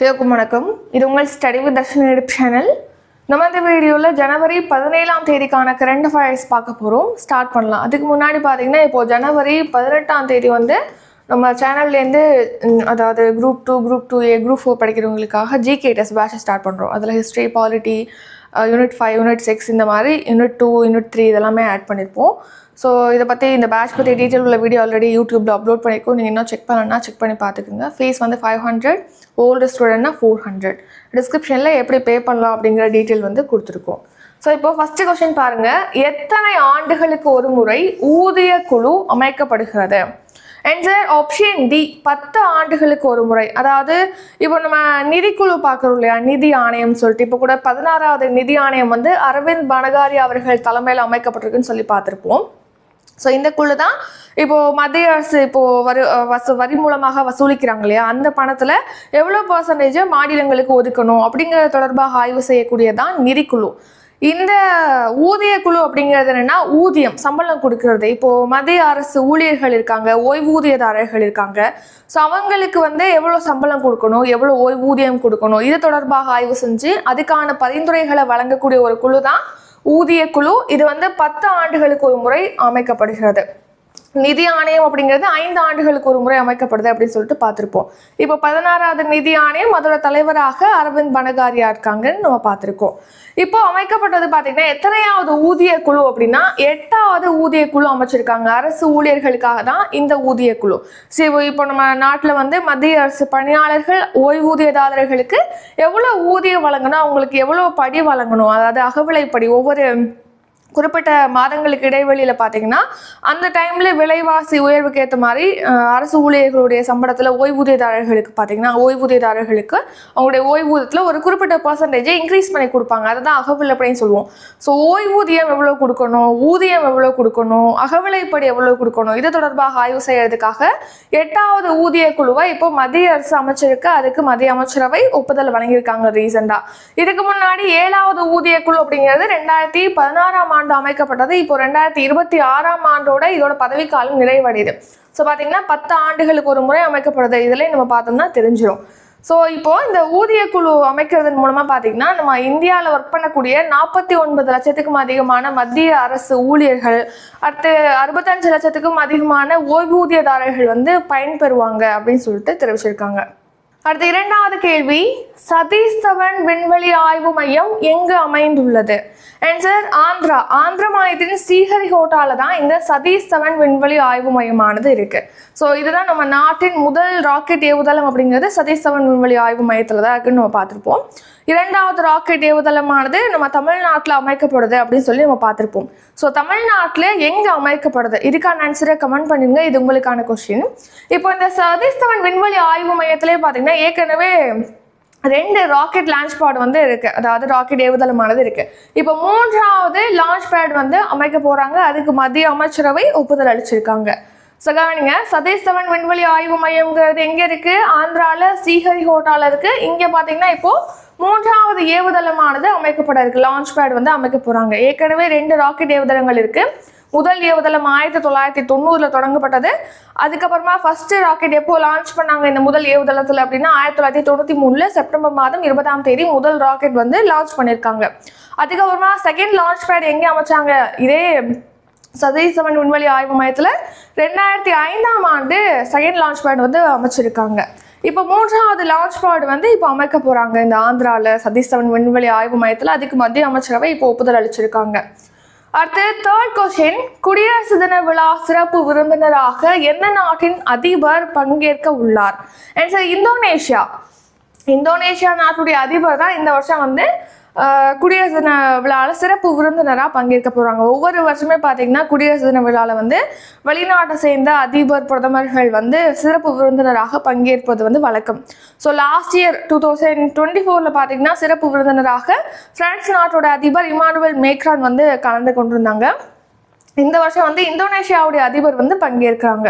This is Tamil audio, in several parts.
தேவக்கும் வணக்கம். இது உங்கள் ஸ்டடி வித் தர்ஷன் எடுப் சேனல் நம்ம இந்த வீடியோவில் ஜனவரி பதினேழாம் தேதிக்கான கரண்ட் அஃபேர்ஸ் பார்க்க போகிறோம் ஸ்டார்ட் பண்ணலாம். அதுக்கு முன்னாடி பார்த்தீங்கன்னா இப்போது ஜனவரி பதினெட்டாம் தேதி வந்து நம்ம சேனல்லேருந்து அதாவது group two group two A group four படிக்கிறவங்களுக்காக GK test பேட்சை ஸ்டார்ட் பண்ணுறோம் அதில் history polity unit five unit six இந்த மாதிரி யூனிட் டூ யூனிட் த்ரீ இதெல்லாமே ஆட் பண்ணியிருப்போம் ஸோ இதை பற்றி இந்த பேட்ச் பற்றி டீட்டெயில் உள்ள வீடியோ ஆல்ரெடி யூடியூப்பில் அப்லோட் பண்ணியிருக்கோம் நீங்கள் இன்னும் செக் பண்ணலன்னா செக் பண்ணி பார்த்துக்குங்க. ஃபீஸ் வந்து ஃபைவ் ஹண்ட்ரட் ஓல்டு ஸ்டூடெண்ட்னா ஃபோர் ஹண்ட்ரட் டிஸ்கிரிப்ஷனில் எப்படி பே பண்ணலாம் அப்படிங்கிற டீட்டெயில் வந்து கொடுத்துருக்கோம். ஸோ இப்போ ஃபஸ்ட்டு கொஸ்டின் பாருங்கள் எத்தனை ஆண்டுகளுக்கு ஒரு முறை ஊதிய குழு அமைக்கப்படுகிறது? ஆன்சர் ஆப்ஷன் டி பத்து ஆண்டுகளுக்கு ஒரு முறை. அதாவது இப்போ நம்ம நிதிக்குழு பார்க்குறோம் இல்லையா? நிதி ஆணையம் சொல்லிட்டு. இப்போ கூட பதினாறாவது நிதி ஆணையம் வந்து அரவிந்த் பனகாரி அவர்கள் தலைமையில் அமைக்கப்பட்டிருக்குன்னு சொல்லி பார்த்துருப்போம். ஸோ இந்த குழு தான் இப்போது மத்திய அரசு இப்போது வரி வசூ வரி மூலமாக வசூலிக்கிறாங்க இல்லையா? அந்த பணத்தில் எவ்வளோ பர்சன்டேஜை மாநிலங்களுக்கு ஒதுக்கணும் அப்படிங்கிறது தொடர்பாக ஆய்வு செய்யக்கூடியதான் நிதிக்குழு இந்த ஊதிய குழு அப்படிங்கிறது என்னென்னா ஊதியம் சம்பளம் கொடுக்கறது. இப்போது மத்திய அரசு ஊழியர்கள் இருக்காங்க ஓய்வூதியதாரர்கள் இருக்காங்க. ஸோ அவங்களுக்கு வந்து எவ்வளோ சம்பளம் கொடுக்கணும் எவ்வளோ ஓய்வூதியம் கொடுக்கணும் இது தொடர்பாக ஆய்வு செஞ்சு அதுக்கான பரிந்துரைகளை வழங்கக்கூடிய ஒரு குழு தான் ஊதிய குழு இது வந்து பத்து ஆண்டுகளுக்கு ஒரு முறை அமைக்கப்படுகிறது. நிதி ஆணையம் அப்படிங்கிறது ஐந்து ஆண்டுகளுக்கு ஒரு முறை அமைக்கப்படுது அப்படின்னு சொல்லிட்டு பார்த்துருப்போம். இப்போ பதினாறாவது நிதி ஆணையம் அதோட தலைவராக அரவிந்த் பனகாரியா இருக்காங்கன்னு நம்ம பார்த்துருக்கோம். இப்போ அமைக்கப்பட்டது பார்த்தீங்கன்னா எத்தனையாவது ஊதிய குழு அப்படின்னா எட்டாவது ஊதிய குழு அமைச்சிருக்காங்க. அரசு ஊழியர்களுக்காக தான் இந்த ஊதிய குழு சரி இப்போ நம்ம நாட்டில் வந்து மத்திய அரசு பணியாளர்கள் ஓய்வூதியதாரர்களுக்கு எவ்வளோ ஊதியம் வழங்கணும்? அவங்களுக்கு எவ்வளோ படி வழங்கணும்? அதாவது அகவிலைப்படி ஒவ்வொரு குறிப்பிட்ட மாதங்களுக்கு இடைவெளியில் பார்த்தீங்கன்னா அந்த டைமில் விலைவாசி உயர்வுக்கு ஏற்ற மாதிரி அரசு ஊழியர்களுடைய சம்பளத்தில் ஓய்வூதியதாரர்களுக்கு பார்த்தீங்கன்னா ஓய்வூதியதாரர்களுக்கு அவங்களுடைய ஓய்வூதியத்தில் ஒரு குறிப்பிட்ட பர்சன்டேஜை இன்க்ரீஸ் பண்ணி கொடுப்பாங்க. அதுதான் அகவிழப்படின்னு சொல்லுவோம். ஸோ ஓய்வூதியம் எவ்வளோ கொடுக்கணும்? ஊதியம் எவ்வளோ கொடுக்கணும்? அகவிலைப்படி எவ்வளோ கொடுக்கணும்? இது தொடர்பாக ஆய்வு செய்யறதுக்காக எட்டாவது ஊதிய குழுவை இப்போ மத்திய அரசு அமைச்சருக்கு. அதுக்கு மத்திய அமைச்சரவை ஒப்புதல் வழங்கியிருக்காங்க ரீசெண்டாக இதுக்கு முன்னாடி ஏழாவது ஊதிய குழு அப்படிங்கிறது ரெண்டாயிரத்தி பதினாறாம் ஆண்டு அமைக்கப்பட்டது. இப்போ ரெண்டாயிரத்தி இருபத்தி ஆறாம் ஆண்டோட இதோட பதவிக்காலம் நிறைவடையுது. ஸோ பார்த்தீங்கன்னா பத்து ஆண்டுகளுக்கு ஒரு முறை அமைக்கப்படுது. இதில் நம்ம பார்த்தோம்னா தெரிஞ்சிடும் ஸோ இப்போ இந்த ஊதிய குழு அமைக்கிறதன் மூலமா பார்த்தீங்கன்னா நம்ம இந்தியாவில் ஒர்க் பண்ணக்கூடிய நாற்பத்தி ஒன்பது லட்சத்துக்கும் அதிகமான மத்திய அரசு ஊழியர்கள் அடுத்து அறுபத்தஞ்சு லட்சத்துக்கும் அதிகமான ஓய்வூதியதாரர்கள் வந்து பயன்பெறுவாங்க அப்படின்னு சொல்லிட்டு தெரிவிச்சிருக்காங்க. அடுத்த இரண்டாவது கேள்வி சதீஷ் தவன் விண்வெளி ஆய்வு மையம் எங்கு அமைந்துள்ளது? ஆன்சர் ஆந்திரா. ஆந்திர மாநிலத்தின் ஸ்ரீஹரிகோட்டால தான் இந்த சதீஷ் தவன் விண்வெளி ஆய்வு மையமானது இருக்கு. ஸோ இதுதான் நம்ம நாட்டின் முதல் ராக்கெட் ஏவுதளம் அப்படிங்கிறது சதீஷ் தவன் விண்வெளி ஆய்வு மையத்தில் தான் இருக்குன்னு நம்ம பார்த்துருப்போம். இரண்டாவது ராக்கெட் ஏவுதளமானது நம்ம தமிழ்நாட்டில் அமைக்கப்படுது அப்படின்னு சொல்லி நம்ம பார்த்துருப்போம். ஸோ தமிழ்நாட்டில் எங்கே அமைக்கப்படுது? இதுக்கான ஆன்சரை கமெண்ட் பண்ணிடுங்க இது உங்களுக்கான கொஸ்டின் இப்போ இந்த சதீஷ் தவன் விண்வெளி ஆய்வு மையத்திலே பார்த்தீங்கன்னா ஏற்கனவே ரெண்டு ராக்கெட் லான்ச் பேட் வந்து இருக்கு. அதாவது ராக்கெட் ஏவுதளமானது இருக்கு. இப்போ மூன்றாவது லான்ச் பேட் வந்து அமைக்க போறாங்க. அதுக்கு மத்திய அமைச்சரவை ஒப்புதல் அளிச்சிருக்காங்க. ஸோ கவனிங்க சதீஷ் தவன் விண்வெளி ஆய்வு மையம்ங்கிறது எங்க இருக்கு? ஆந்திரால ஸ்ரீஹரிகோட்டால இருக்கு. இங்க பாத்தீங்கன்னா இப்போ மூன்றாவது ஏவுதளமானது அமைக்கப்பட இருக்கு. லான்ச் பேட் வந்து அமைக்க போறாங்க. ஏற்கனவே ரெண்டு ராக்கெட் ஏவுதளங்கள் இருக்கு. முதல் ஏவுதளம் ஆயிரத்தி தொள்ளாயிரத்தி தொண்ணூறுல தொடங்கப்பட்டது. அதுக்கப்புறமா ஃபர்ஸ்ட் ராக்கெட் எப்போ லான்ச் பண்ணாங்க இந்த முதல் ஏவுதளத்தில் அப்படின்னா ஆயிரத்தி தொள்ளாயிரத்தி தொண்ணூற்றி மூணுல செப்டம்பர் மாதம் இருபதாம் தேதி முதல் ராக்கெட் வந்து லான்ச் பண்ணியிருக்காங்க. அதுக்கப்புறமா செகண்ட் லான்ச் பேட் எங்கே அமைச்சாங்க? இதே சதீஷ் விண்வெளி ஆய்வு மையத்தில் ரெண்டாயிரத்தி ஐந்தாம் ஆண்டு செகண்ட் லான்ச் பேட் வந்து அமைச்சிருக்காங்க. இப்போ மூன்றாவது லான்ச் பேட் வந்து இப்போ அமைக்க போகிறாங்க இந்த ஆந்திராவில் சதீஷ் தவன் விண்வெளி ஆய்வு மையத்தில் அதுக்கு மத்திய அமைச்சரவை இப்போ ஒப்புதல் அளிச்சிருக்காங்க. அடுத்து தேர்ட் கொஸ்டின் குடியரசு தின விழா சிறப்பு விருந்தினராக எந்த நாட்டின் அதிபர் பங்கேற்க உள்ளார்? Answer Indonesia. இந்தோனேஷியா நாட்டுடைய அதிபர் தான் இந்த வருஷம் வந்து குடியரசு தின விழாவில் சிறப்பு விருந்தினராக பங்கேற்க போகிறாங்க ஒவ்வொரு வருஷமே பார்த்தீங்கன்னா குடியரசு தின விழாவில் வந்து வெளிநாட்டை சேர்ந்த அதிபர் பிரதமர்கள் வந்து சிறப்பு விருந்தினராக பங்கேற்பது வந்து வழக்கம். So last year two thousand twenty ஃபோரில் பார்த்தீங்கன்னா சிறப்பு விருந்தினராக பிரான்ஸ் நாட்டோட அதிபர் இமானுவல் மேக்ரான் வந்து கலந்து கொண்டிருந்தாங்க. இந்த வருஷம் வந்து இந்தோனேஷியாவுடைய அதிபர் வந்து பங்கேற்கிறாங்க.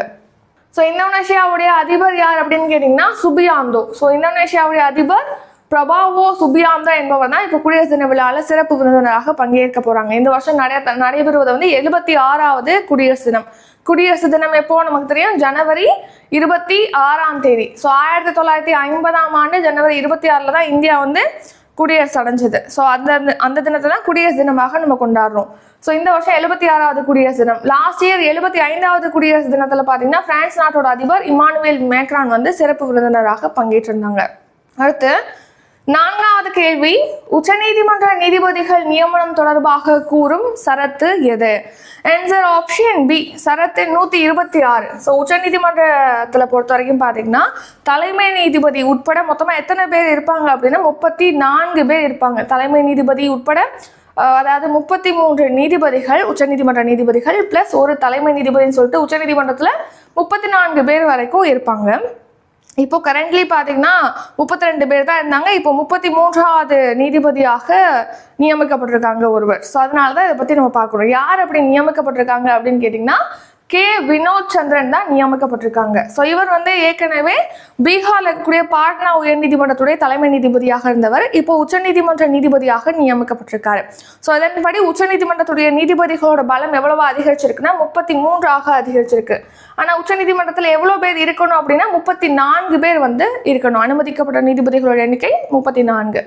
ஸோ இந்தோனேஷியாவுடைய அதிபர் யார் அப்படின்னு கேட்டிங்கன்னா சுபியாந்தோ. ஸோ இந்தோனேஷியாவுடைய அதிபர் பிரபாவோ சுபியாந்தா என்பவர் தான் இப்போ குடியரசு தின விழாவில் சிறப்பு விருந்தினராக பங்கேற்க போகிறாங்க இந்த வருஷம் நடை நடைபெறுவது வந்து எழுபத்தி ஆறாவது குடியரசு தினம். குடியரசு தினம் எப்போ நமக்கு தெரியும்? ஜனவரி இருபத்தி ஆறாம் தேதி. ஸோ ஆயிரத்தி தொள்ளாயிரத்தி ஐம்பதாம் ஆண்டு ஜனவரி இருபத்தி ஆறில் தான் இந்தியா வந்து குடியரசு அடைஞ்சது. ஸோ அந்த அந்த தினத்தை தான் குடியரசு தினமாக நம்ம கொண்டாடுறோம். ஸோ இந்த வருஷம் எழுபத்தி ஆறாவது குடியரசு தினம். லாஸ்ட் இயர் எழுபத்தி ஐந்தாவது குடியரசு தினத்தில் பார்த்தீங்கன்னா பிரான்ஸ் நாட்டோட அதிபர் இமானுவேல் மேக்ரான் வந்து சிறப்பு விருந்தினராக பங்கேற்றிருந்தாங்க. அடுத்து நான்காவது கேள்வி உச்சநீதிமன்ற நீதிபதிகள் நியமனம் தொடர்பாக கூறும் சரத்து எது? ஆன்சர் ஆப்ஷன் பி சரத்து நூற்றி இருபத்தி ஆறு. ஸோ உச்சநீதிமன்றத்தில் பொறுத்த வரைக்கும் பார்த்தீங்கன்னா தலைமை நீதிபதி உட்பட மொத்தமாக எத்தனை பேர் இருப்பாங்க அப்படின்னா முப்பத்தி நான்கு பேர் இருப்பாங்க. தலைமை நீதிபதி உட்பட அதாவது முப்பத்தி மூன்று நீதிபதிகள் உச்சநீதிமன்ற நீதிபதிகள் ப்ளஸ் ஒரு தலைமை நீதிபதின்னு சொல்லிட்டு உச்சநீதிமன்றத்தில் முப்பத்தி நான்கு பேர் வரைக்கும் இருப்பாங்க. இப்போ கரண்ட்லி பார்த்தீங்கன்னா முப்பத்தி ரெண்டு பேர் தான் இருந்தாங்க. இப்போ முப்பத்தி மூன்றாவது நீதிபதியாக நியமிக்கப்பட்டிருக்காங்க ஒருவர். ஸோ அதனால தான் இதை பற்றி நம்ம பார்க்குறோம் யார் அப்படி நியமிக்கப்பட்டிருக்காங்க அப்படின்னு கேட்டிங்கன்னா கே வினோத் சந்திரன் தான் நியமிக்கப்பட்டிருக்காங்க. ஸோ இவர் வந்து ஏற்கனவே பீகாரில் இருக்கக்கூடிய பாட்னா உயர்நீதிமன்றத்துடைய தலைமை நீதிபதியாக இருந்தவர். இப்போ உச்சநீதிமன்ற நீதிபதியாக நியமிக்கப்பட்டிருக்காரு. ஸோ இதன்படி உச்சநீதிமன்றத்துடைய நீதிபதிகளோட பலம் எவ்வளவு அதிகரிச்சிருக்குன்னா முப்பத்தி மூன்றாக அதிகரிச்சிருக்கு. ஆனால் உச்சநீதிமன்றத்தில் எவ்வளோ பேர் இருக்கணும் அப்படின்னா முப்பத்தி நான்கு பேர் வந்து இருக்கணும். அனுமதிக்கப்பட்ட நீதிபதிகளோட எண்ணிக்கை முப்பத்தி நான்கு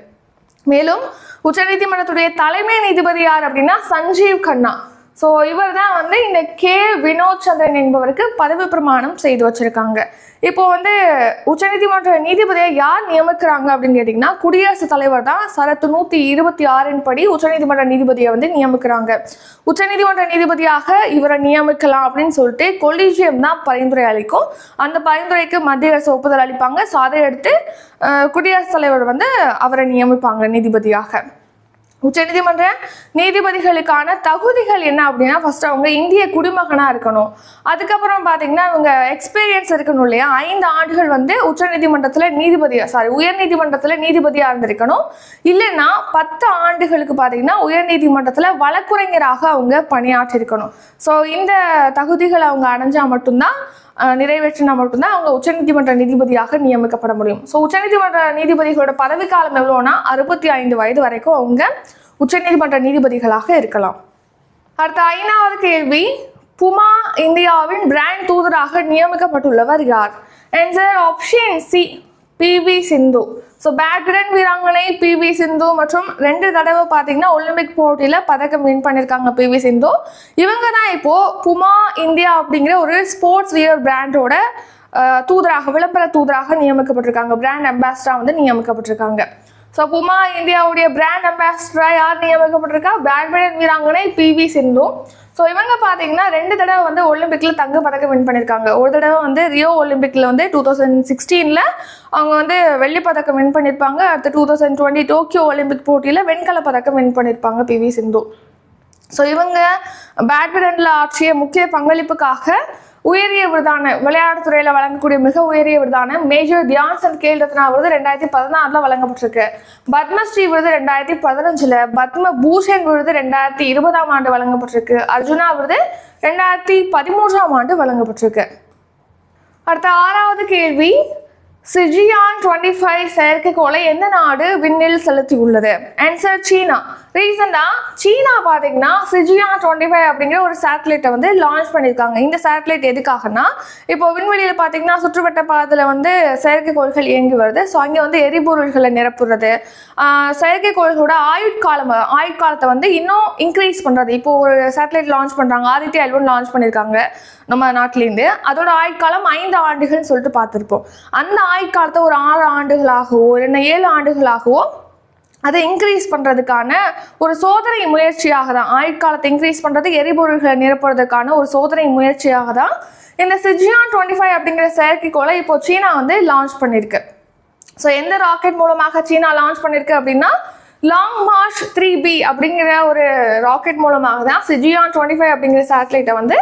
மேலும் உச்சநீதிமன்றத்துடைய தலைமை நீதிபதி யார் அப்படின்னா சஞ்சீவ் கண்ணா. ஸோ இவர் தான் வந்து இந்த கே. வினோத் சந்திரன் என்பவருக்கு பதவி பிரமாணம் செய்து வச்சுருக்காங்க. இப்போ வந்து உச்சநீதிமன்ற நீதிபதியை யார் நியமிக்கிறாங்க அப்படின்னு கேட்டிங்கன்னா குடியரசுத் தலைவர் தான் சரத்து நூற்றி இருபத்தி ஆறின் படி உச்சநீதிமன்ற நீதிபதியை வந்து நியமிக்கிறாங்க. உச்சநீதிமன்ற நீதிபதியாக இவரை நியமிக்கலாம் அப்படின்னு சொல்லிட்டு கொலிஜியம் தான் பரிந்துரை அளிக்கும். அந்த பரிந்துரைக்கு மத்திய அரசு ஒப்புதல் அளிப்பாங்க. ஸோ அதை எடுத்து குடியரசுத் தலைவர் வந்து அவரை நியமிப்பாங்க நீதிபதியாக. உச்சநீதிமன்ற நீதிபதிகளுக்கான தகுதிகள் என்ன அப்படின்னா ஃபர்ஸ்ட் அவங்க இந்திய குடிமகனாக இருக்கணும். அதுக்கப்புறம் பார்த்தீங்கன்னா அவங்க எக்ஸ்பீரியன்ஸ் இருக்கணும் இல்லையா? ஐந்து ஆண்டுகள் வந்து உச்சநீதிமன்றத்தில் நீதிபதியாக சாரி உயர்நீதிமன்றத்தில் நீதிபதியாக இருந்திருக்கணும். இல்லைன்னா பத்து ஆண்டுகளுக்கு பார்த்தீங்கன்னா உயர்நீதிமன்றத்தில் வழக்குரைஞராக அவங்க பணியாற்றிருக்கணும். ஸோ இந்த தகுதிகளை அவங்க அடைஞ்சால் மட்டும்தான் நிறைவேற்றினா மட்டும்தான் அவங்க உச்சநீதிமன்ற நீதிபதியாக நியமிக்கப்பட முடியும். ஸோ உச்சநீதிமன்ற நீதிபதிகளோட பதவிக்காலம் எவ்வளோனா அறுபத்தி ஐந்து வயது வரைக்கும் அவங்க உச்சநீதிமன்ற நீதிபதிகளாக இருக்கலாம். அடுத்த ஐந்தாவது கேள்வி புமா இந்தியாவின் பிராண்ட் தூதராக நியமிக்கப்பட்டுள்ளவர் யார்? Answer option C PV Sindhu. So badminton வீராங்கனை பிவி சிந்து மற்றும் ரெண்டு தடவை பார்த்தீங்கன்னா ஒலிம்பிக் போட்டியில் பதக்கம் வின் பண்ணியிருக்காங்க பிவி சிந்து. இவங்க தான் இப்போது புமா இந்தியா அப்படிங்கிற ஒரு ஸ்போர்ட்ஸ் வியர் பிராண்டோட தூதராக விளம்பர தூதராக நியமிக்கப்பட்டிருக்காங்க. பிராண்ட் அம்பாசிடராக வந்து நியமிக்கப்பட்டிருக்காங்க. ஸோ புமா இந்தியாவுடைய பிராண்ட் அம்பாசிடராக யார் நியமிக்கப்பட்டிருக்கா? பேட்மிண்டன் வீராங்கனை பிவி சிந்து. ஸோ இவங்க பார்த்தீங்கன்னா ரெண்டு தடவை வந்து ஒலிம்பிக்கில் தங்க பதக்கம் வின் பண்ணியிருக்காங்க ஒரு தடவை வந்து ரியோ ஒலிம்பிக்கில் வந்து டூ தௌசண்ட் சிக்ஸ்டீனில் அவங்க வந்து வெள்ளி பதக்கம் வின் பண்ணியிருப்பாங்க அடுத்து two thousand twenty Tokyo Olympic போட்டியில் வெண்கல பதக்கம் வின் பண்ணியிருப்பாங்க பிவி சிந்து. ஸோ இவங்க பேட்மிண்டனில் ஆற்றிய முக்கிய பங்களிப்புக்காக உயரிய விருதான விளையாட்டுத்துறையில் வழங்கக்கூடிய மிக உயரிய விருதான மேஜர் தியான் சந்த் கேல் ரத்னா விருது ரெண்டாயிரத்தி பதினாறில் வழங்கப்பட்டிருக்கு. பத்மஸ்ரீ விருது ரெண்டாயிரத்தி பதினஞ்சில் பத்ம பூஷன் விருது ரெண்டாயிரத்தி இருபதாம் ஆண்டு வழங்கப்பட்டிருக்கு. அர்ஜுனா விருது ரெண்டாயிரத்தி பதிமூன்றாம் ஆண்டு வழங்கப்பட்டிருக்கு. அடுத்த ஆறாவது கேள்வி சிஜியான் டுவெண்ட்டி ஃபைவ் செயற்கைக்கோளை எந்த நாடு விண்ணில் செலுத்தியுள்ளது? ஆன்சர் சீனா. ரீசெண்டாக சீனா பார்த்தீங்கன்னா சிஜியான் டுவெண்ட்டி ஃபைவ் அப்படிங்கிற ஒரு சேட்டலைட்டை வந்து லான்ச் பண்ணியிருக்காங்க. இந்த சேட்டலைட் எதுக்காகனா இப்போ விண்வெளியில் பார்த்தீங்கன்னா சுற்றுவட்ட பாதையில் வந்து செயற்கைக்கோள்கள் இயங்கி வருது. ஸோ அங்கே வந்து எரிபொருள்களை நிரப்புறது. செயற்கைக்கோள்களோட ஆயுட்காலம் ஆயுட்காலத்தை வந்து இன்னும் இன்க்ரீஸ் பண்ணுறது இப்போ ஒரு சேட்டலைட் லான்ச் பண்ணுறாங்க ஆதித்யா எல்வன் லான்ச் பண்ணியிருக்காங்க நம்ம நாட்டிலேருந்து அதோட ஆயுட்காலம் ஐந்து ஆண்டுகள்னு சொல்லிட்டு பார்த்துருப்போம். அந்த ஆயுட்காலத்தை ஒரு ஆறு ஆண்டுகளாகவோ இல்லைன்னா ஏழு ஆண்டுகளாகவோ அதை இன்க்ரீஸ் பண்ணுறதுக்கான ஒரு சோதனை முயற்சியாக தான் ஆயுட்காலத்தை இன்க்ரீஸ் பண்ணுறது எரிபொருள்களை நிரப்புறதுக்கான ஒரு சோதனை முயற்சியாக தான் இந்த சிஜியான் டுவெண்ட்டி ஃபைவ் அப்படிங்கிற செயற்கைக்கோளை இப்போ சீனா வந்து லான்ச் பண்ணியிருக்கு. ஸோ எந்த ராக்கெட் மூலமாக சீனா லான்ச் பண்ணியிருக்கு அப்படின்னா லாங் மார்ச் த்ரீ பி அப்படிங்கிற ஒரு ராக்கெட் மூலமாக தான் சிஜியான் டுவெண்ட்டி ஃபைவ் அப்படிங்கிற சேட்டலைட்டை வந்து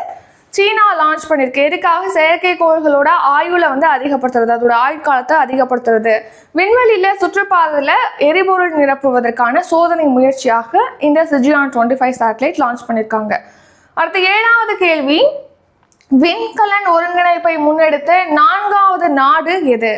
சீனா லான்ச் பண்ணியிருக்கு எதுக்காக செயற்கைக்கோள்களோட ஆயுளை வந்து அதிகப்படுத்துறது? அதோட ஆயுட்காலத்தை அதிகப்படுத்துறது. விண்வெளியில் சுற்றுப்பாதையில் எரிபொருள் நிரப்புவதற்கான சோதனை முயற்சியாக இந்த சிஜியான் டுவெண்ட்டி ஃபைவ் சேட்டலைட் லான்ச் பண்ணியிருக்காங்க அடுத்த ஏழாவது கேள்வி. விண்கலன் ஒருங்கிணைப்பை முன்னெடுத்த நான்காவது நாடு எது?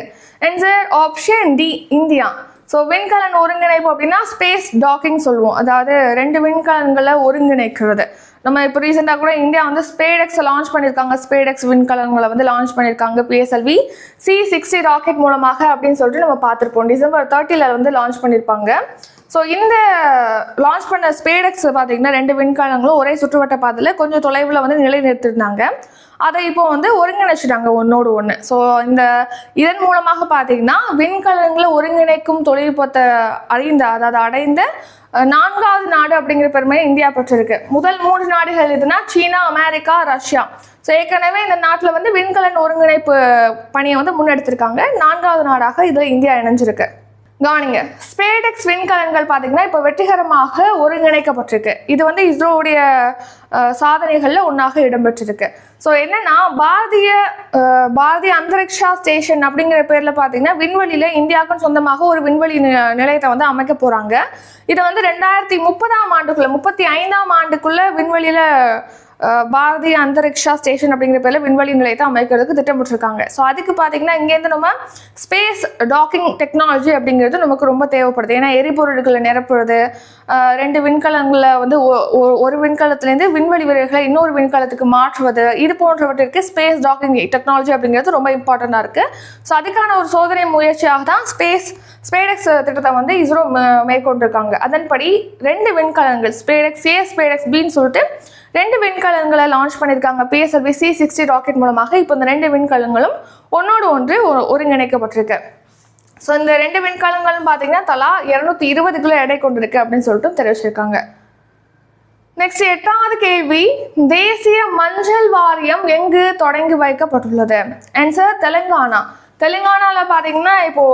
Answer option D India. So விண்கலன் ஒருங்கிணைப்பு அப்படின்னா ஸ்பேஸ் டாக்கிங் சொல்லுவோம். அதாவது ரெண்டு விண்கலன்களை ஒருங்கிணைக்கிறது. நம்ம இப்போ ரீசெண்டாக கூட இந்தியா வந்து ஸ்பேடெக்ஸ் லான்ச் பண்ணியிருக்காங்க ஸ்பேடெக்ஸ் விண்கலங்களை வந்து லான்ச் பண்ணியிருக்காங்க பிஎஸ்எல்வி சி சிக்ஸ்டி ராக்கெட் மூலமாக அப்படின்னு சொல்லிட்டு நம்ம பார்த்துருப்போம். டிசம்பர் தேர்ட்டியில் வந்து லான்ச் பண்ணியிருப்பாங்க ஸோ இந்த லான்ச் பண்ண ஸ்பேடெக்ஸ் பார்த்தீங்கன்னா ரெண்டு விண்கலங்களும் ஒரே சுற்றுவட்ட பாதையில் கொஞ்சம் தொலைவில் வந்து நிலைநிறுத்திருந்தாங்க. அதை இப்போ வந்து ஒருங்கிணைச்சிட்டாங்க ஒன்னோடு ஒன்று ஸோ இந்த இதன் மூலமாக பார்த்தீங்கன்னா விண்கலங்களை ஒருங்கிணைக்கும் தொழில்நுட்பத்தை அறிந்த அதாவது அடைந்த நான்காவது நாடு அப்படிங்கிற பெருமையை இந்தியா பெற்றிருக்கு. முதல் மூன்று நாடுகள் எதுனா சீனா அமெரிக்கா ரஷ்யா. ஸோ ஏற்கனவே இந்த நாட்டில் வந்து விண்கலன் ஒருங்கிணைப்பு பணியை வந்து முன்னெடுத்திருக்காங்க. நான்காவது நாடாக இதில் இந்தியா இணைஞ்சிருக்கு. கவனிங்க. ஸ்பேடெக்ஸ் விண்கலன்கள் பார்த்தீங்கன்னா இப்போ வெற்றிகரமாக ஒருங்கிணைக்கப்பட்டிருக்கு. இது வந்து இஸ்ரோவுடைய சாதனைகளில் ஒன்றாக இடம்பெற்றிருக்கு. ஸோ என்னன்னா பாரதிய பாரதிய அந்தரிக்ஷா ஸ்டேஷன் அப்படிங்கிற பேரில் பார்த்தீங்கன்னா விண்வெளியில் இந்தியாவுக்கும் சொந்தமாக ஒரு விண்வெளி நி- நிலையத்தை வந்து அமைக்க போகிறாங்க இதை வந்து ரெண்டாயிரத்தி முப்பதாம் ஆண்டுக்குள்ளே முப்பத்தி ஐந்தாம் ஆண்டுக்குள்ள விண்வெளியில் பாரதிய அந்தரிக்ஷா ஸ்டேஷன் அப்படிங்கிற பேரில் விண்வெளி நிலையத்தை அமைக்கிறதுக்கு திட்டமிட்டிருக்காங்க. ஸோ அதுக்கு பார்த்தீங்கன்னா இங்கேருந்து நம்ம ஸ்பேஸ் டாக்கிங் டெக்னாலஜி அப்படிங்கிறது நமக்கு ரொம்ப தேவைப்படுது. ஏன்னா எரிபொருட்களை நிரப்புறது ரெண்டு விண்கலங்களை வந்து ஒ- ஒ- ஒரு விண்கலத்துலேருந்து விண்வெளி வீரர்களை இன்னொரு விண்கலத்துக்கு மாற்றுவது இது போன்றவற்றிற்கு ஸ்பேஸ் டாக்கிங் டெக்னாலஜி அப்படிங்கிறது ரொம்ப இம்பார்ட்டண்ட்டாக இருக்குது ஸோ அதுக்கான ஒரு சோதனை முயற்சியாக தான் ஸ்பேஸ் ஸ்பேடெக்ஸ் திட்டத்தை வந்து இஸ்ரோ மேற்கொண்டிருக்காங்க. அதன்படி ரெண்டு விண்கலங்கள் ஸ்பேடெக்ஸ் ஏ ஸ்பேடெக்ஸ் பின்னு சொல்லிட்டு ரெண்டு விண்கலங்களை லான்ச் பண்ணியிருக்காங்க. பிஎஸ்எல்வி சி சிக்ஸ்டி ராக்கெட் மூலமாக இப்போ இந்த ரெண்டு விண்கலங்களும் ஒன்றோடு ஒன்று ஒருங்கிணைக்கப்பட்டிருக்கு. ஸோ இந்த ரெண்டு விண்கலங்களும் பார்த்தீங்கன்னா தலா இரநூத்தி இருபது கிலோ எடை கொண்டிருக்கு அப்படின்னு சொல்லிட்டு தெரிவிச்சிருக்காங்க. நெக்ஸ்ட் எட்டாவது கேள்வி தேசிய மஞ்சள் வாரியம் எங்கு தொடங்கி வைக்கப்பட்டுள்ளது? ஆன்சர் தெலுங்கானா. தெலுங்கானாவில் பார்த்தீங்கன்னா இப்போ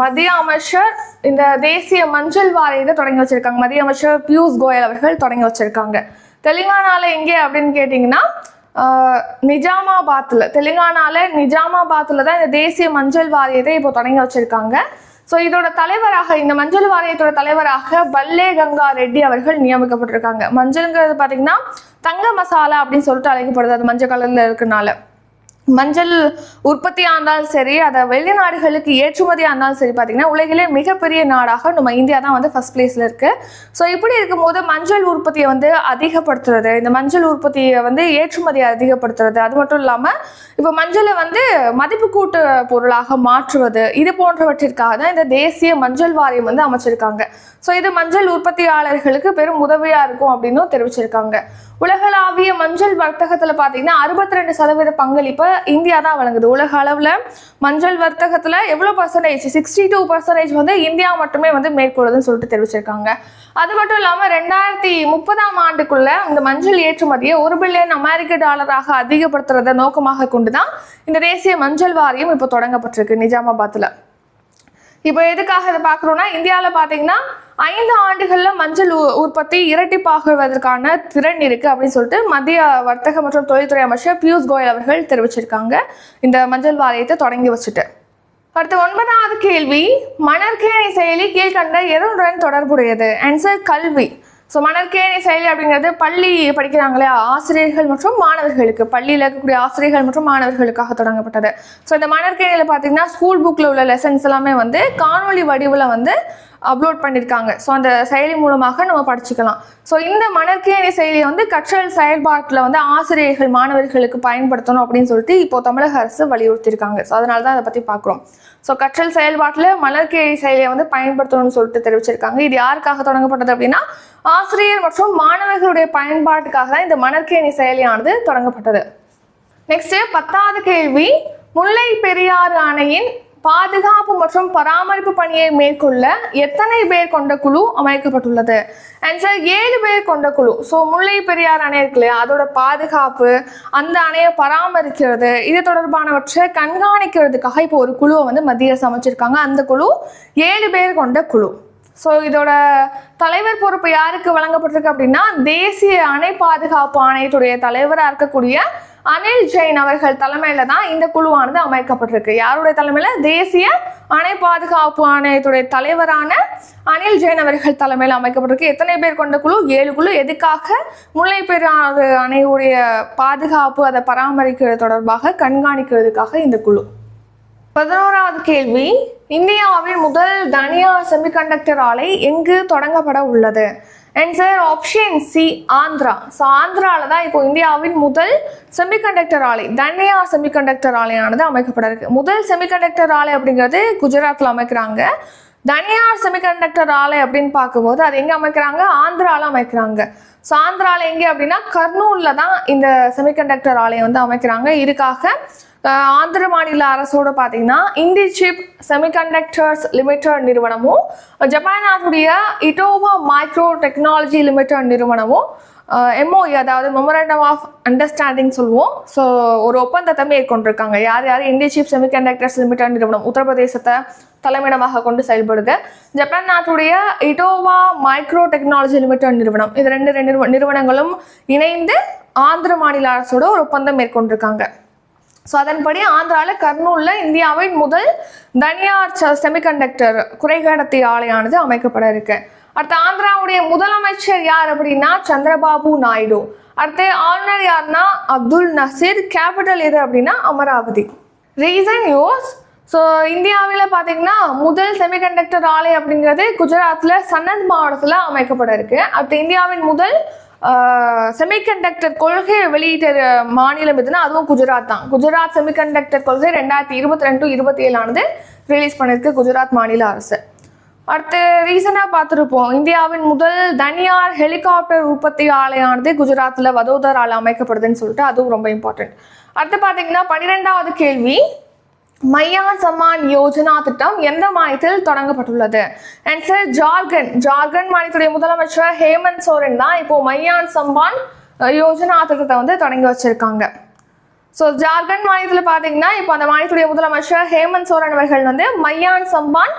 மத்திய அமைச்சர் இந்த தேசிய மஞ்சள் வாரியத்தை தொடங்கி வச்சிருக்காங்க. மத்திய அமைச்சர் பியூஷ் கோயல் அவர்கள் தொடங்கி வச்சிருக்காங்க. தெலுங்கானாவில் எங்கே அப்படின்னு கேட்டிங்கன்னா நிஜாமாபாத்தில் தெலுங்கானாவில் நிஜாமாபாத்தில் தான் இந்த தேசிய மஞ்சள் வாரியத்தை இப்போ தொடங்கி வச்சிருக்காங்க. ஸோ இதோட தலைவராக இந்த மஞ்சள் வாரியத்தோட தலைவராக பல்லே கங்கா ரெட்டி அவர்கள் நியமிக்கப்பட்டிருக்காங்க. மஞ்சள்ங்கிறது பார்த்தீங்கன்னா தங்க மசாலா அப்படின்னு சொல்லிட்டு அழைக்கப்படுது. அது மஞ்சள் கலரில் இருக்கனால மஞ்சள் உற்பத்தியாக இருந்தாலும் சரி அதை வெளிநாடுகளுக்கு ஏற்றுமதியாக இருந்தாலும் சரி பார்த்தீங்கன்னா உலகிலே மிகப்பெரிய நாடாக நம்ம இந்தியா தான் வந்து ஃபர்ஸ்ட் பிளேஸில் இருக்குது ஸோ இப்படி இருக்கும்போது மஞ்சள் உற்பத்தியை வந்து அதிகப்படுத்துறது இந்த மஞ்சள் உற்பத்தியை வந்து ஏற்றுமதியை அதிகப்படுத்துறது அது மட்டும் இல்லாமல் இப்போ மஞ்சளை வந்து மதிப்பு கூட்டு பொருளாக மாற்றுவது இது போன்றவற்றிற்காக தான் இந்த தேசிய மஞ்சள் வாரியம் வந்து அமைச்சிருக்காங்க. ஸோ இது மஞ்சள் உற்பத்தியாளர்களுக்கு பெரும் உதவியாக இருக்கும் அப்படின்னும் தெரிவிச்சிருக்காங்க. உலகளாவிய மஞ்சள் வர்த்தகத்தில் பார்த்தீங்கன்னா அறுபத்தி ரெண்டு சதவீத பங்களிப்பை இந்தியா தான் வழங்குது. உலக அளவில் மஞ்சள் வர்த்தகத்தில் எவ்வளோ பர்சன்டேஜ் சிக்ஸ்டி டூ பர்சன்டேஜ் வந்து இந்தியா மட்டுமே வந்து மேற்கொள்ளுதுன்னு சொல்லிட்டு தெரிவிச்சிருக்காங்க. அது மட்டும் இல்லாமல் ரெண்டாயிரத்தி முப்பதாம் ஆண்டுக்குள்ள இந்த மஞ்சள் ஏற்றுமதியை ஒரு பில்லியன் அமெரிக்க டாலராக அதிகப்படுத்துறத நோக்கமாக கொண்டு தான் இந்த தேசிய மஞ்சள் வாரியம் இப்போ தொடங்கப்பட்டிருக்கு நிஜாமாபாத்தில் இப்போ எதுக்காக இதை பார்க்குறோன்னா இந்தியாவில் பார்த்தீங்கன்னா ஐந்து ஆண்டுகளில் மஞ்சள் உ- உற்பத்தி இரட்டிப்பாகுவதற்கான திறன் இருக்குது அப்படின்னு சொல்லிட்டு மத்திய வர்த்தக மற்றும் தொழில்துறை அமைச்சர் பியூஷ் கோயல் அவர்கள் தெரிவிச்சிருக்காங்க. இந்த மஞ்சள் வாரியத்தை தொடங்கி வச்சுட்டு. அடுத்து ஒன்பதாவது கேள்வி. மணற்கேணி செயலி கீழ்கண்ட எதனுடன் தொடர்புடையது? ஆன்சர் கல்வி. ஸோ மணற்கேணி செயலி அப்படிங்கிறது பள்ளி படிக்கிறாங்களே ஆசிரியர்கள் மற்றும் மாணவர்களுக்கு. பள்ளியில் இருக்கக்கூடிய ஆசிரியர்கள் மற்றும் மாணவர்களுக்காக தொடங்கப்பட்டது. ஸோ இந்த மணற்கேணியில் பார்த்தீங்கன்னா ஸ்கூல் புக்கில் உள்ள லெசன்ஸ் எல்லாமே வந்து காணொளி வடிவில் வந்து அப்லோட் பண்ணியிருக்காங்க ஸோ அந்த செயலி மூலமாக நம்ம படிச்சுக்கலாம். ஸோ இந்த மணற்கேணி செயலியை வந்து கற்றல் செயல்பாட்டில் வந்து ஆசிரியர்கள் மாணவர்களுக்கு பயன்படுத்தணும் அப்படின்னு சொல்லிட்டு இப்போ தமிழக அரசு வலியுறுத்தியிருக்காங்க. ஸோ அதனால தான் அதை பற்றி பார்க்குறோம். ஸோ கற்றல் செயல்பாட்டில் மலர்கேணி செயலியை வந்து பயன்படுத்தணும்னு சொல்லிட்டு தெரிவிச்சிருக்காங்க. இது யாருக்காக தொடங்கப்பட்டது அப்படின்னா ஆசிரியர் மற்றும் மாணவர்களுடைய பயன்பாட்டுக்காக தான் இந்த மணற்கேணி செயலியானது தொடங்கப்பட்டது. நெக்ஸ்ட் பத்தாவது கேள்வி. முல்லை பெரியாறு அணையின் பாதுகாப்பு மற்றும் பராமரிப்பு பணியை மேற்கொள்ள எத்தனை பேர் கொண்ட குழு அமைக்கப்பட்டுள்ளது? ஆன்சர் ஏழு பேர் கொண்ட குழு. ஸோ முல்லை பெரியார் அணை இருக்கு இல்லையா? அதோட பாதுகாப்பு அந்த அணையை பராமரிக்கிறது இது தொடர்பானவற்றை கண்காணிக்கிறதுக்காக இப்போ ஒரு குழுவை வந்து மத்திய அரசு அமைச்சிருக்காங்க. அந்த குழு ஏழு பேர் கொண்ட குழு. ஸோ இதோட தலைவர் பொறுப்பு யாருக்கு வழங்கப்பட்டிருக்கு அப்படின்னா தேசிய அணை பாதுகாப்பு ஆணையத்துடைய தலைவராக இருக்கக்கூடிய அனில் ஜெயின் அவர்கள் தலைமையில தான் இந்த குழுவானது அமைக்கப்பட்டிருக்கு. யாருடைய தலைமையில? தேசிய அணை பாதுகாப்பு ஆணையத்துடைய தலைவரான அனில் ஜெயின் அவர்கள் தலைமையில் அமைக்கப்பட்டிருக்கு. எத்தனை பேர் கொண்ட குழு? ஏழு குழு. எதுக்காக? முல்லை பெரியாறு அணையுடைய பாதுகாப்பு அதை பராமரிக்கிறது தொடர்பாக கண்காணிக்கிறதுக்காக இந்த குழு. பதினோராவது கேள்வி. இந்தியாவின் முதல் தனியார் செமிகண்டக்டர் ஆலை எங்கு தொடங்கப்பட உள்ளது? Answer option C Andhra so ஆந்திராவில் தான் இப்போ இந்தியாவின் முதல் செமிகண்டக்டர் ஆலை தன்யா செமிகண்டக்டர் ஆலையானது அமைக்கப்பட இருக்கு முதல் செமிகண்டக்டர் ஆலை அப்படிங்கிறது குஜராத்தில் அமைக்கிறாங்க. தனியார் செமிகண்டக்டர் ஆலை அப்படின்னு பார்க்கும்போது அது எங்கே அமைக்கிறாங்க? ஆந்திராவில் அமைக்கிறாங்க. ஸோ ஆந்திராவில் எங்கே அப்படின்னா கர்னூலில் தான் இந்த செமிகண்டக்டர் ஆலையை வந்து அமைக்கிறாங்க. இதுக்காக ஆந்திர மாநில அரசோட பார்த்தீங்கன்னா இண்டிசிப் செமிகண்டக்டர்ஸ் லிமிடெட் நிறுவனமும் ஜப்பான் நாட்டுடைய இட்டோவா மைக்ரோ டெக்னாலஜி லிமிடெட் நிறுவனமும் எம்ஓஇ அதாவது மெமரண்டம் ஆஃப் அண்டர்ஸ்டாண்டிங் சொல்லுவோம். ஸோ ஒரு ஒப்பந்தத்தை மேற்கொண்டிருக்காங்க. யார் யார் இண்டிசிப் செமிகண்டக்டர்ஸ் லிமிடெட் நிறுவனம் உத்தரப்பிரதேசத்தை தலைமையிடமாக கொண்டு செயல்படுது. ஜப்பான் நாட்டுடைய இட்டோவா மைக்ரோ டெக்னாலஜி லிமிடெட் நிறுவனம். இது ரெண்டு ரெண்டு நிறுவ- நிறுவனங்களும் இணைந்து ஆந்திர மாநில அரசோட ஒரு ஒப்பந்தம் மேற்கொண்டிருக்காங்க. ஸோ அதன்படி ஆந்திராவில் கர்னூலில் இந்தியாவின் முதல் தனியார் செமிகண்டக்டர் குறைகடத்தி ஆலையானது அமைக்கப்பட இருக்கு. அடுத்து ஆந்திராவுடைய முதலமைச்சர் யார் அப்படின்னா சந்திரபாபு நாயுடு. அடுத்து ஆளுநர் யாருன்னா அப்துல் நசீர் கேபிட்டல் எது அப்படின்னா அமராவதி. ரீசன் யூஸ் ஸோ இந்தியாவில் பார்த்தீங்கன்னா முதல் செமிகண்டக்டர் ஆலை அப்படிங்கிறது குஜராத்தில் சன்னத் மாவட்டத்தில் அமைக்கப்பட இருக்கு. அடுத்து இந்தியாவின் முதல் செமிகண்டக்டர் கொள்கையை வெளியிட்ட மாநிலம் எதுனா அதுவும் குஜராத் தான். குஜராத் செமிகண்டக்டர் கொள்கை ரெண்டாயிரத்தி இருபத்தி ரெண்டு இருபத்தி ஏழானது ரிலீஸ் பண்ணியிருக்கு குஜராத் மாநில அரசு. அடுத்து ரீசனாக பார்த்துருப்போம். இந்தியாவின் முதல் தனியார் ஹெலிகாப்டர் உற்பத்தி ஆலையானது குஜராத்தில் வதோதரால் அமைக்கப்படுதுன்னு சொல்லிட்டு அதுவும் ரொம்ப இம்பார்ட்டன்ட் அடுத்து பார்த்தீங்கன்னா பன்னிரெண்டாவது கேள்வி. மையான் சம்மான் யோஜனா திட்டம் எந்த மாநிலத்தில் தொடங்கப்பட்டுள்ளது? ஆன்சர் ஜார்க்கண்ட். ஜார்க்கண்ட் மாநிலத்துடைய முதலமைச்சர் ஹேமந்த் சோரன் தான் இப்போ மையான் சம்மான் யோஜனா திட்டத்தை வந்து தொடங்கி வச்சிருக்காங்க. ஸோ ஜார்க்கண்ட் மாநிலத்தில் பார்த்தீங்கன்னா இப்போ அந்த மாநிலத்துடைய முதலமைச்சர் ஹேமந்த் சோரன் அவர்கள் வந்து மையான் சம்மான்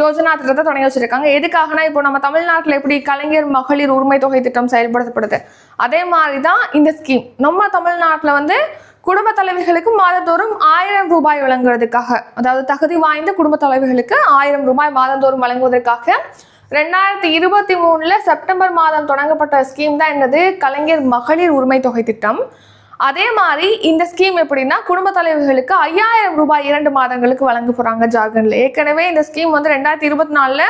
யோஜனா திட்டத்தை தொடங்கி வச்சிருக்காங்க. எதுக்காகனா இப்போ நம்ம தமிழ்நாட்டில் எப்படி கலைஞர் மகளிர் உரிமை தொகை திட்டம் செயல்படுத்தப்படுது? அதே மாதிரி தான் இந்த ஸ்கீம் நம்ம தமிழ்நாட்டில் வந்து குடும்ப தலைவிகளுக்கு மாதந்தோறும் ஆயிரம் ரூபாய் வழங்குறதுக்காக அதாவது தகுதி வாய்ந்த குடும்ப தலைவிகளுக்கு ஆயிரம் ரூபாய் மாதந்தோறும் வழங்குவதற்காக ரெண்டாயிரத்தி இருபத்தி மூணுல செப்டம்பர் மாதம் தொடங்கப்பட்ட ஸ்கீம் தான் என்னது? கலைஞர் மகளிர் உரிமை தொகை திட்டம். அதே மாதிரி இந்த ஸ்கீம் எப்படின்னா குடும்ப தலைவர்களுக்கு ஐயாயிரம் ரூபாய் இரண்டு மாதங்களுக்கு வழங்க போறாங்க ஜார்க்கண்ட்ல. ஏற்கனவே இந்த ஸ்கீம் வந்து ரெண்டாயிரத்தி இருபத்தி நாலுல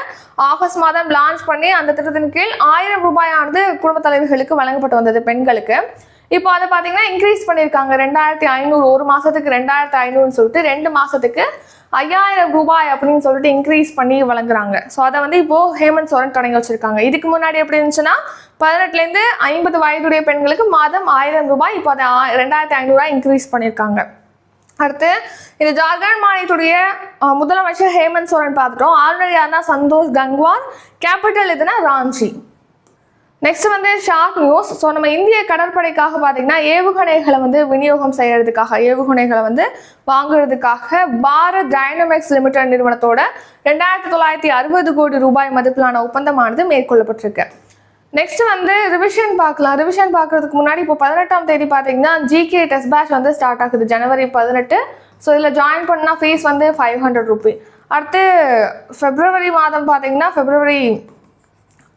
ஆகஸ்ட் மாதம் லான்ச் பண்ணி அந்த திட்டத்தின் கீழ் ஆயிரம் ரூபாயானது குடும்ப தலைவர்களுக்கு வழங்கப்பட்டு வந்தது பெண்களுக்கு. இப்போ அதை பார்த்தீங்கன்னா இன்க்ரீஸ் பண்ணியிருக்காங்க. ரெண்டாயிரத்தி ஐநூறு ஒரு மாதத்துக்கு ரெண்டாயிரத்தி ஐநூறுன்னு சொல்லிட்டு ரெண்டு மாதத்துக்கு ஐயாயிரம் ரூபாய் அப்படின்னு சொல்லிட்டு இன்க்ரீஸ் பண்ணி வழங்குறாங்க. ஸோ அதை வந்து இப்போ ஹேமந்த் சோரன் தொடங்கி வச்சிருக்காங்க. இதுக்கு முன்னாடி எப்படி இருந்துச்சுன்னா பதினெட்டுலேருந்து ஐம்பது வயதுடைய பெண்களுக்கு மாதம் ஆயிரம் ரூபாய் இப்போ அதை ஆ- ரெண்டாயிரத்தி ஐநூறுரூவா இன்க்ரீஸ் பண்ணியிருக்காங்க. அடுத்து இந்த ஜார்க்கண்ட் மாநிலத்துடைய முதலமைச்சர் ஹேமந்த் சோரன் பார்த்துட்டோம். ஆளுநர் யாருன்னா சந்தோஷ் கங்வார். கேபிட்டல் எதுனா ராஞ்சி. நெக்ஸ்ட் வந்து ஷார்ட் நியூஸ் ஸோ நம்ம இந்திய கடற்படைக்காக பார்த்தீங்கன்னா ஏவுகணைகளை வந்து விநியோகம் செய்யறதுக்காக ஏவுகணைகளை வந்து வாங்குறதுக்காக பாரத் டைனமிக்ஸ் லிமிடெட் நிறுவனத்தோட ரெண்டாயிரத்தி தொள்ளாயிரத்தி அறுபது கோடி ரூபாய் மதிப்பிலான ஒப்பந்தமானது மேற்கொள்ளப்பட்டிருக்கு. நெக்ஸ்ட் வந்து ரிவிஷன் பார்க்கலாம். ரிவிஷன் பார்க்கறதுக்கு முன்னாடி இப்போ பதினெட்டாம் தேதி பார்த்தீங்கன்னா ஜிகே டெஸ்ட் பேட்ச் வந்து ஸ்டார்ட் ஆகுது. ஜனவரி பதினெட்டு. ஸோ இதில் ஜாயின் பண்ணால் ஃபீஸ் வந்து ஃபைவ் ஹண்ட்ரட் ருபி அடுத்து ஃபெப்ரவரி மாதம் பார்த்தீங்கன்னா ஃபெப்ரவரி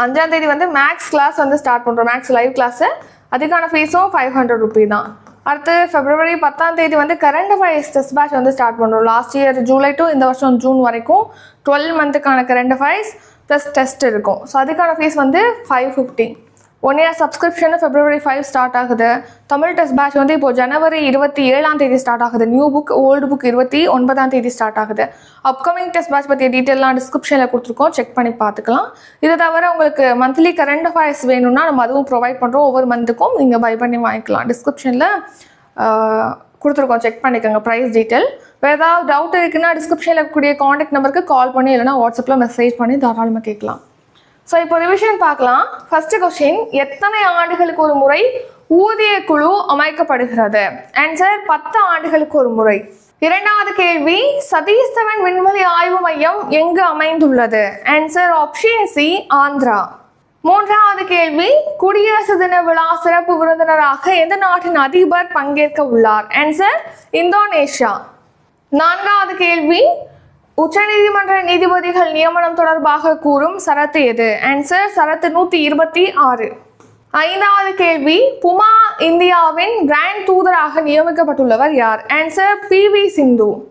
அஞ்சாம் தேதி வந்து மேக்ஸ் கிளாஸ் வந்து ஸ்டார்ட் பண்ணுறோம் மேக்ஸ் லைவ் கிளாஸு அதுக்கான ஃபீஸும் ஃபைவ் ஹண்ட்ரட் ருபீ தான். அடுத்து ஃபெப்ரவரி பத்தாம் தேதி வந்து கரண்ட் அஃபைர்ஸ் டெஸ்ட் பேட்ச் வந்து ஸ்டார்ட் பண்ணுறோம் லாஸ்ட் இயர் ஜூலை டு இந்த வருஷம் ஜூன் வரைக்கும் டுவெல் மந்த்துக்கான கரண்ட் அஃபேர்ஸ் ப்ளஸ் டெஸ்ட் இருக்கும். ஸோ அதுக்கான ஃபீஸ் வந்து five fifty one year subscription February five start ஆகுது. தமிழ் டெஸ்ட் பேட்ச் வந்து இப்போ ஜனவரி இருபத்தி ஏழாம் தேதி ஸ்டார்ட் ஆகுது. நியூ புக் ஓல்டு புக் இருபத்தி ஒன்பதாம் தேதி ஸ்டார்ட் ஆகுது. அப்கமிங் டெஸ்ட் பேட்ச் பற்றிய டீட்டெயிலாம் டிஸ்கிரிப்ஷனில் கொடுத்துருக்கோம். செக் பண்ணி பார்த்துக்கலாம். இதை தவிர உங்களுக்கு மந்த்லி கரண்ட் அஃபேர்ஸ் வேணும்னா நம்ம அதுவும் ப்ரொவைட் பண்ணுறோம் ஒவ்வொரு மந்த்துக்கும் நீங்கள் பை பண்ணி வாங்கிக்கலாம். டிஸ்கிரிப்ஷனில் கொடுத்துருக்கோம். செக் பண்ணிக்கோங்க. ப்ரைஸ் டீட்டெயில் வேறு ஏதாவது டவுட் இருக்குன்னா டிஸ்கிரிப்ஷனில் இருக்கக்கூடிய காண்டாக்ட் நம்பருக்கு கால் பண்ணி இல்லைனா வாட்ஸ்அப்பில் மெசேஜ் பண்ணி தாராளமாக கேட்கலாம். ஸோ இப்போ ரிவிஷன் பார்க்கலாம். ஃபர்ஸ்ட் கொஸ்டின் எத்தனை ஆண்டுகளுக்கு ஒரு முறை ஊதிய குழு அமைக்கப்படுகிறது? ஆன்சர் பத்து ஆண்டுகளுக்கு ஒரு முறை. இரண்டாவது கேள்வி சதீஸ்தவன் விண்வெளி ஆய்வு மையம் எங்கு அமைந்துள்ளது? Answer option C Andhra. மூன்றாவது கேள்வி குடியரசு தின விழா சிறப்பு விருந்தினராக எந்த நாட்டின் அதிபர் பங்கேற்க உள்ளார்? Answer Indonesia. நான்காவது கேள்வி உச்சநீதிமன்ற நீதிபதிகள் நியமனம் தொடர்பாக கூறும் சரத்து எது? ஆன்சர் சரத்து நூத்தி இருபத்தி ஆறு. ஐந்தாவது கேள்வி புமா இந்தியாவின் பிராண்ட் தூதராக நியமிக்கப்பட்டுள்ளவர் யார்? Answer P V Sindhu.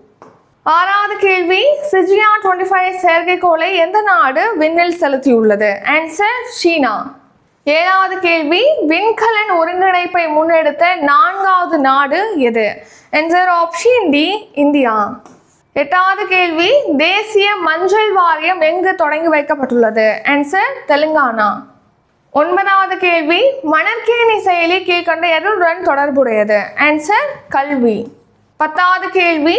ஆறாவது கேள்வி சிஜியா டுவெண்ட்டி ஃபைவ் செயற்கைக்கோளை எந்த நாடு விண்ணில் செலுத்தியுள்ளது? ஆன்சர் சீனா. ஏழாவது கேள்வி விண்கலன் ஒருங்கிணைப்பை முன்னெடுத்த நான்காவது நாடு எது? Answer option D India. எட்டாவது கேள்வி தேசிய மஞ்சள் வாரியம் எங்கு தொடங்கி வைக்கப்பட்டுள்ளது? ஆன்சர் தெலுங்கானா. ஒன்பதாவது கேள்வி மணற்கேணி செயலி கீழ்கண்ட எருடன் தொடர்புடையது. ஆன்சர் கல்வி. பத்தாவது கேள்வி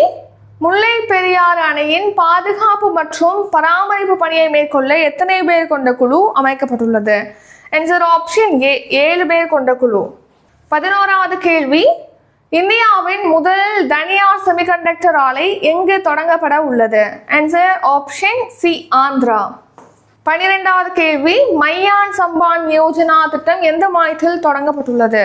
முல்லை பெரியாறு அணையின் பாதுகாப்பு மற்றும் பராமரிப்பு பணியை மேற்கொள்ள எத்தனை பேர் கொண்ட குழு அமைக்கப்பட்டுள்ளது? ஆன்சர் ஆப்ஷன் ஏ ஏழு பேர் கொண்ட குழு. பதினோராவது கேள்வி இந்தியாவின் முதல் தனியார் செமிகண்டக்டர் ஆலை எங்கு தொடங்கப்பட உள்ளது? Answer option C Andhra. பனிரெண்டாவது கேள்வி மையான் சம்பான் யோஜனா திட்டம் எந்த மாநிலத்தில் தொடங்கப்பட்டுள்ளது?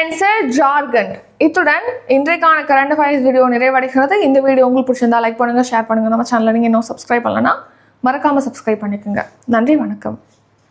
ஆன்சர் ஜார்க்கண்ட். இத்துடன் இன்றைக்கான கரண்ட் அஃபேர்ஸ் வீடியோ நிறைவடைகிறது. இந்த வீடியோ உங்களுக்கு பிடிச்சிருந்தா லைக் பண்ணுங்கள் ஷேர் பண்ணுங்க. நம்ம சேனலில் நீங்கள் இன்னும் சப்ஸ்கிரைப் பண்ணலன்னா மறக்காமல் சப்ஸ்கிரைப் பண்ணிக்கோங்க. நன்றி வணக்கம்.